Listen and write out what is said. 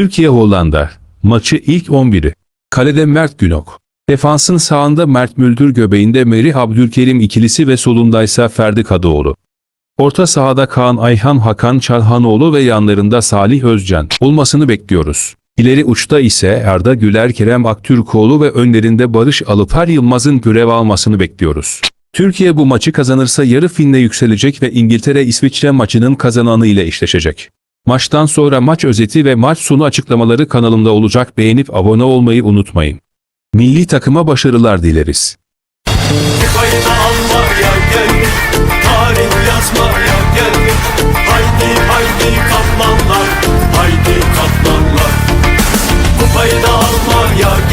Türkiye-Hollanda. Maçı ilk 11'i. Kalede Mert Günok. Defansın sağında Mert Müldür göbeğinde Merih Abdülkerim ikilisi ve solundaysa Ferdi Kadıoğlu. Orta sahada Kaan Ayhan Hakan Çalhanoğlu ve yanlarında Salih Özcan olmasını bekliyoruz. İleri uçta ise Erda Güler Kerem Aktürkoğlu ve önlerinde Barış Alıpar Yılmaz'ın görev almasını bekliyoruz. Türkiye bu maçı kazanırsa yarı finle yükselecek ve İngiltere-İsviçre maçının kazananı ile eşleşecek. Maçtan sonra maç özeti ve maç sonu açıklamaları kanalımda olacak beğenip abone olmayı unutmayın. Milli takıma başarılar dileriz. Kupayı da alma yar